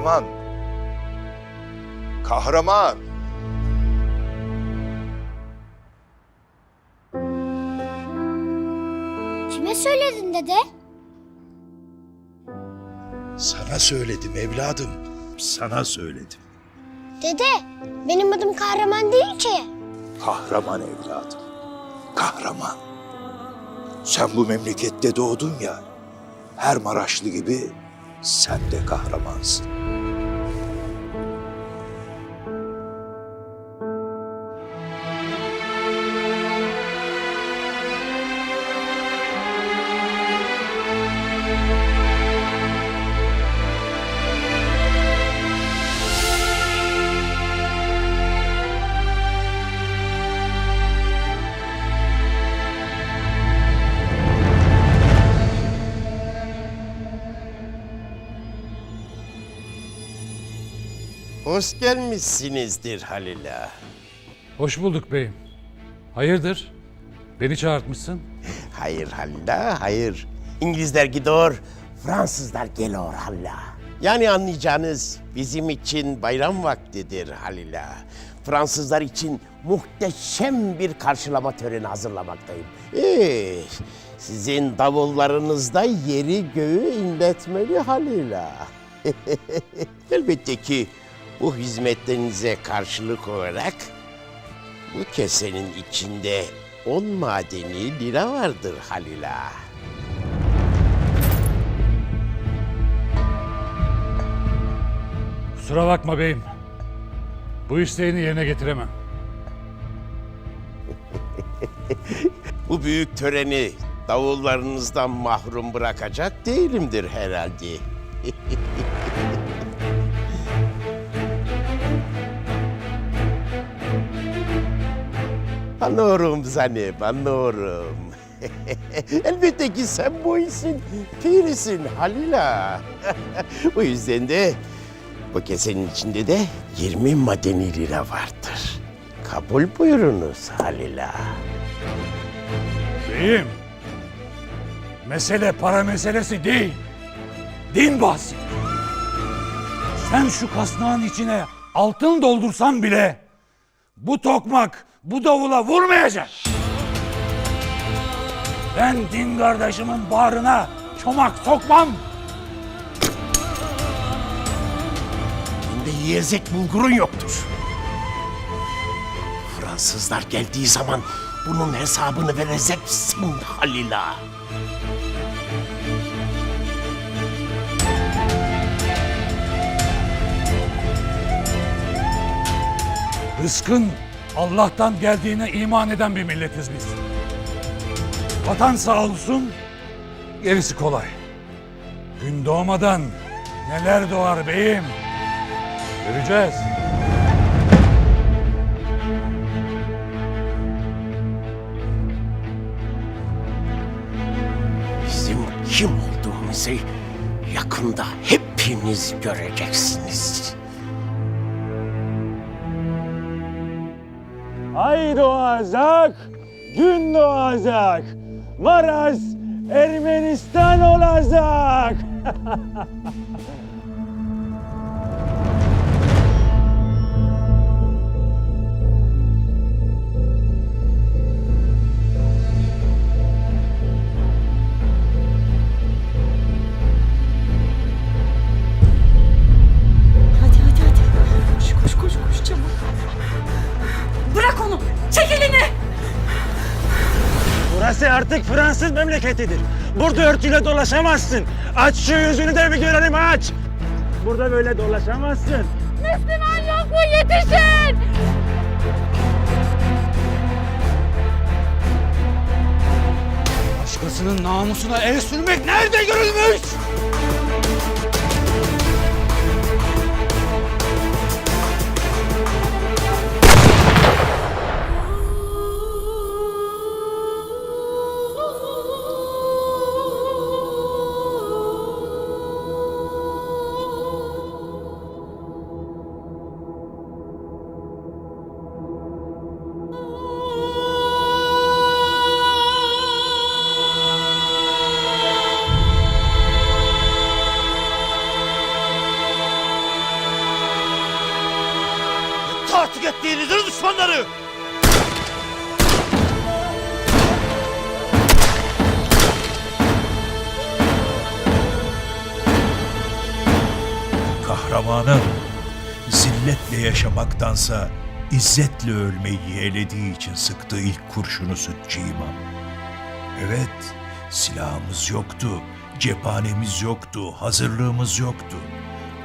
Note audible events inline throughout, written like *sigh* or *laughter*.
Kahraman. Kahraman. Kime söyledin dede? Sana söyledim evladım. Sana söyledim. Dede, benim adım kahraman değil ki. Kahraman evladım. Kahraman. Sen bu memlekette doğdun ya. Her Maraşlı gibi sen de kahramansın. Hoş gelmişsinizdir Halil'a. Hoş bulduk beyim. Hayırdır? Beni çağırtmışsın. Hayır Halil'a, hayır. İngilizler gidiyor, Fransızlar geliyor Halil'a. Yani anlayacağınız bizim için bayram vaktidir Halil'a. Fransızlar için muhteşem bir karşılama töreni hazırlamaktayım. Ee, sizin davullarınızda yeri göğü inletmeli Halil'a. *laughs* Elbette ki bu hizmetlerinize karşılık olarak bu kesenin içinde on madeni lira vardır Halil'a. Kusura bakma beyim. Bu isteğini yerine getiremem. *laughs* Bu büyük töreni davullarınızdan mahrum bırakacak değilimdir herhalde. Anlıyorum Zanep, anlıyorum. *laughs* Elbette ki sen bu işin pirisin Halila. *laughs* bu yüzden de bu kesenin içinde de 20 madeni lira vardır. Kabul buyurunuz Halila. Beyim. Mesele para meselesi değil. Din bahsi. Sen şu kasnağın içine altın doldursan bile bu tokmak bu davula vurmayacak. Ben din kardeşimin bağrına çomak sokmam. Elinde yiyecek bulgurun yoktur. Fransızlar geldiği zaman bunun hesabını vereceksin Halila. Rızkın Allah'tan geldiğine iman eden bir milletiz biz. Vatan sağ olsun, gerisi kolay. Gün doğmadan neler doğar beyim? Göreceğiz. Bizim kim olduğumuzu yakında hepiniz göreceksiniz. Ay doğacak, gün doğacak. Maraş Ermenistan olacak. *laughs* Burası artık Fransız memleketidir. Burada örtüyle dolaşamazsın. Aç şu yüzünü de bir görelim aç. Burada böyle dolaşamazsın. Müslüman yok mu? Yetişin. Başkasının namusuna el sürmek nerede görülmüş? Ettiğinizin düşmanları! Kahramanın zilletle yaşamaktansa izzetle ölmeyi yeğlediği için sıktığı ilk kurşunu sütçü imam. Evet, silahımız yoktu, cephanemiz yoktu, hazırlığımız yoktu.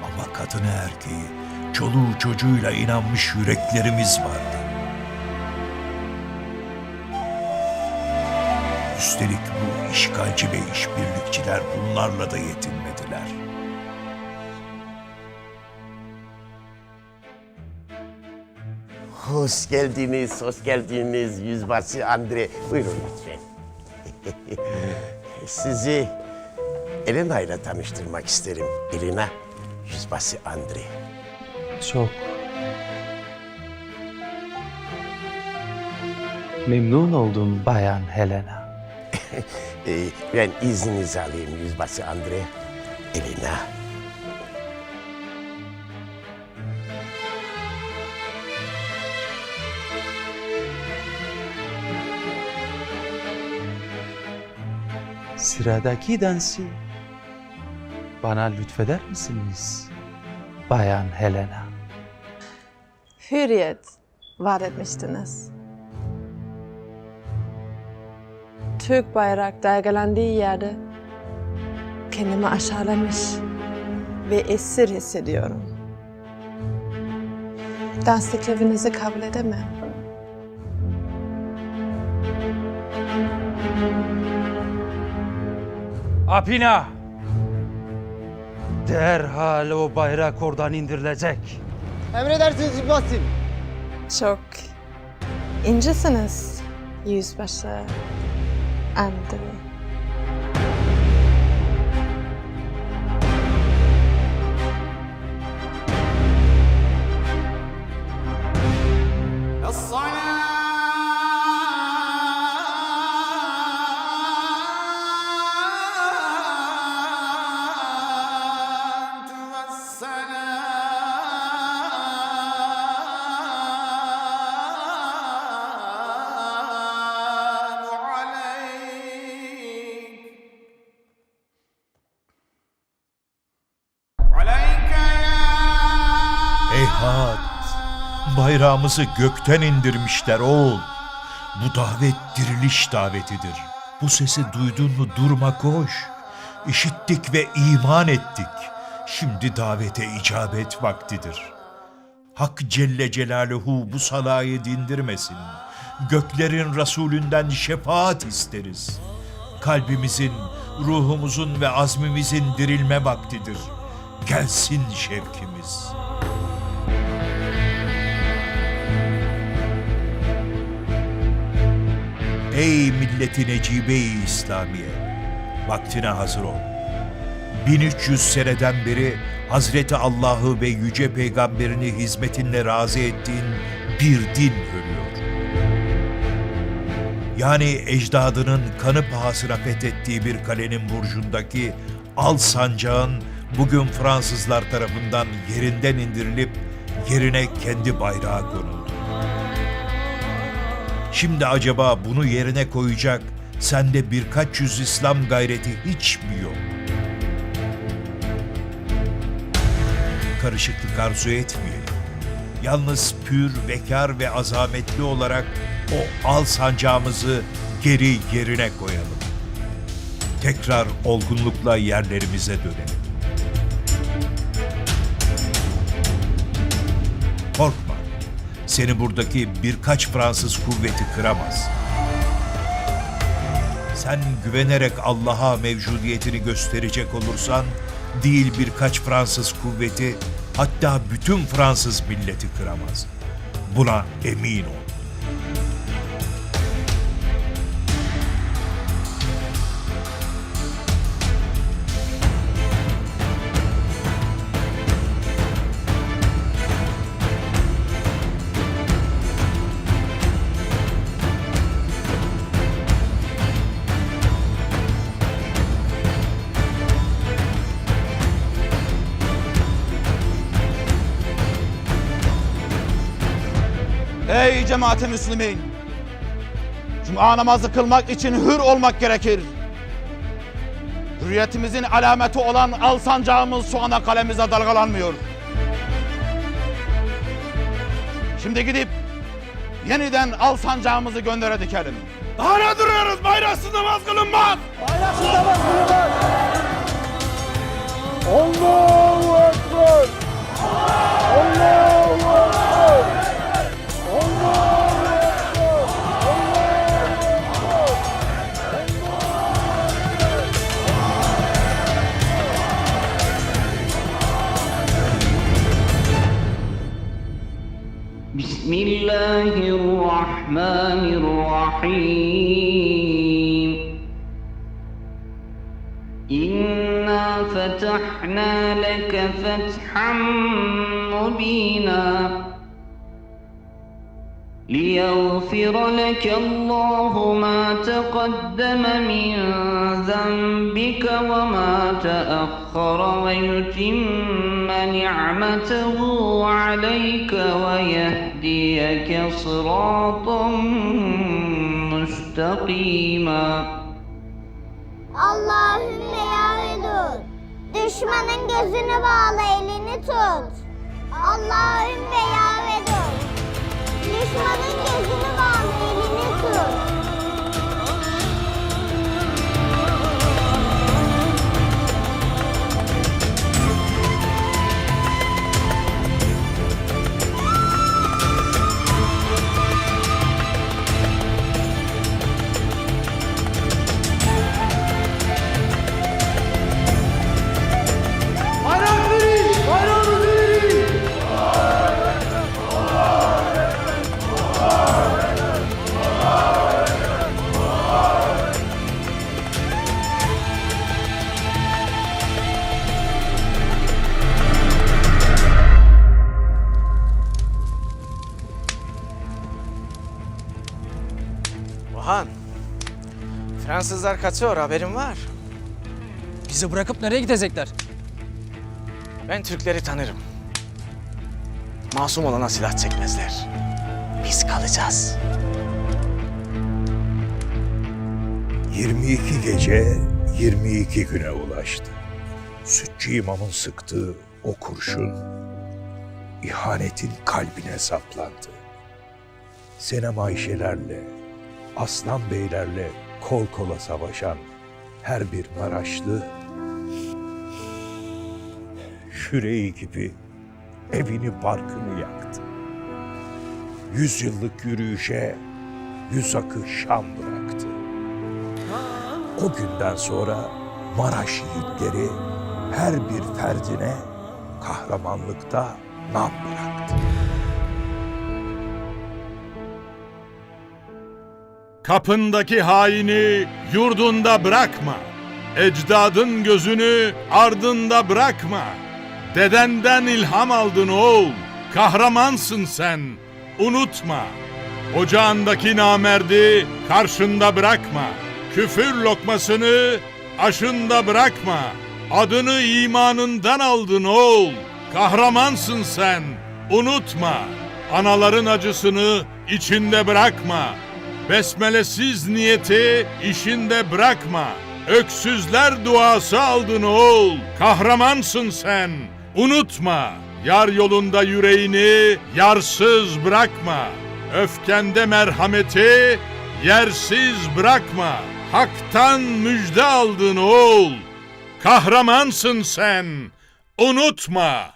Ama kadını erkeği, çoluğu çocuğuyla inanmış yüreklerimiz vardı. Üstelik bu işgalci ve işbirlikçiler bunlarla da yetinmediler. Hoş geldiniz, hoş geldiniz Yüzbaşı Andre. Buyurun lütfen. *laughs* Sizi Elena ile tanıştırmak isterim. Elena, Yüzbaşı Andre. Çok memnun oldum Bayan Helena. *laughs* Ee, ben izninizi alayım Yüzbaşı Andre. Elena. Sıradaki dansı bana lütfeder misiniz? Bayan Helena. Hürriyet vaat etmiştiniz. Türk bayrak dalgalandığı yerde kendimi aşağılamış ve esir hissediyorum. Dans teklifinizi kabul edemem. Apina! Derhal o bayrak oradan indirilecek. Çok incesiniz yüzbaşı Andre. Bayrağımızı gökten indirmişler oğul. Bu davet diriliş davetidir. Bu sesi duydun mu durma koş. İşittik ve iman ettik. Şimdi davete icabet vaktidir. Hak Celle Celaluhu bu salayı dindirmesin. Göklerin Resulünden şefaat isteriz. Kalbimizin, ruhumuzun ve azmimizin dirilme vaktidir. Gelsin şevkimiz.'' Ey milleti necibe-i İslamiye! Vaktine hazır ol. 1300 seneden beri Hazreti Allah'ı ve Yüce Peygamberini hizmetinle razı ettiğin bir din ölüyor. Yani ecdadının kanı pahasına fethettiği bir kalenin burcundaki al sancağın bugün Fransızlar tarafından yerinden indirilip yerine kendi bayrağı konuldu. Şimdi acaba bunu yerine koyacak sende birkaç yüz İslam gayreti hiç mi yok? Karışıklık arzu etmeyelim. Yalnız pür, bekar ve azametli olarak o al sancağımızı geri yerine koyalım. Tekrar olgunlukla yerlerimize dönelim. Korkma. Seni buradaki birkaç Fransız kuvveti kıramaz. Sen güvenerek Allah'a mevcudiyetini gösterecek olursan, değil birkaç Fransız kuvveti, hatta bütün Fransız milleti kıramaz. Buna emin ol. cemaati Müslümin. Cuma namazı kılmak için hür olmak gerekir. Hürriyetimizin alameti olan al sancağımız şu ana kalemize dalgalanmıyor. Şimdi gidip yeniden al sancağımızı göndere dikelim. Daha ne duruyoruz? Bayraksız namaz kılınmaz. Bayraksız namaz kılınmaz. Allahu Ekber. Allahu Ekber. الرحمن الرحيم. إنا فتحنا لك فتحا مبينا ليغفر لك الله ما تقدم من ذنبك وما تأخر ويتم نعمته عليك ويهديك صراطا مستقيما Allahümme ya vedud. Düşmanın gözünü bağla elini tut. Allahümme ya vedud. Düşmanın gözünü Fransızlar kaçıyor haberin var. Bizi bırakıp nereye gidecekler? Ben Türkleri tanırım. Masum olana silah çekmezler. Biz kalacağız. 22 gece 22 güne ulaştı. Sütçü imamın sıktığı o kurşun ihanetin kalbine saplandı. Senem Ayşelerle, Aslan Beylerle kol kola savaşan her bir Maraşlı yüreği gibi evini barkını yaktı. Yüzyıllık yürüyüşe yüz akı şan bıraktı. O günden sonra Maraş yiğitleri her bir ferdine kahramanlıkta nam bıraktı. Kapındaki haini yurdunda bırakma. Ecdadın gözünü ardında bırakma. Dedenden ilham aldın oğul. Kahramansın sen. Unutma. Ocağındaki namerdi karşında bırakma. Küfür lokmasını aşında bırakma. Adını imanından aldın oğul. Kahramansın sen. Unutma. Anaların acısını içinde bırakma. Besmelesiz niyeti işinde bırakma. Öksüzler duası aldın oğul. Kahramansın sen. Unutma. Yar yolunda yüreğini yarsız bırakma. Öfkende merhameti yersiz bırakma. Hak'tan müjde aldın oğul. Kahramansın sen. Unutma.